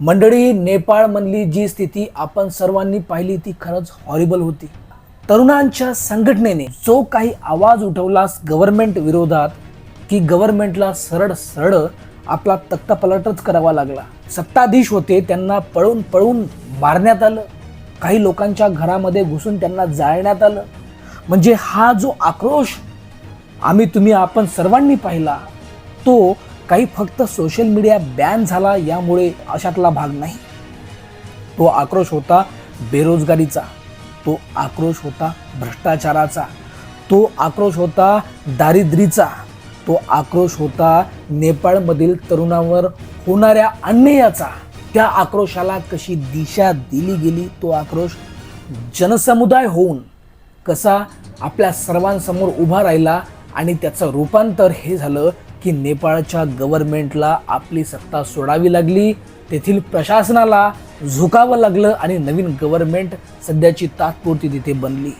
मंडळी नेपाळमधली जी स्थिती आपण सर्वांनी पाहिली ती खरंच हॉरिबल होती. तरुणांच्या संघटनेने जो काही आवाज उठवलास गव्हर्नमेंट विरोधात की गव्हर्नमेंटला सरळ सरळ आपला तक्तापलटच करावा लागला. सत्ताधीश होते त्यांना पळून पळून मारण्यात आलं. काही लोकांच्या घरामध्ये घुसून त्यांना जाळण्यात आलं. म्हणजे हा जो आक्रोश आम्ही तुम्ही आपण सर्वांनी पाहिला तो काही फक्त सोशल मीडिया बॅन झाला यामुळे अशातला भाग नाही. तो आक्रोश होता बेरोजगारीचा तो आक्रोश होता भ्रष्टाचाराचा तो आक्रोश होता दारिद्रीचा तो आक्रोश होता नेपाळमधील तरुणांवर होणाऱ्या अन्यायाचा. त्या आक्रोशाला कशी दिशा दिली गेली तो आक्रोश जनसमुदाय होऊन कसा आपल्या सर्वांसमोर उभा राहिला आणि त्याचं रूपांतर हे झालं की नेपाळच्या गव्हर्नमेंटला आपली सत्ता सोडावी लागली तेथील प्रशासनाला झुकावं लागलं आणि नवीन गव्हर्नमेंट सध्याची तात्पुरती तिथे बनली.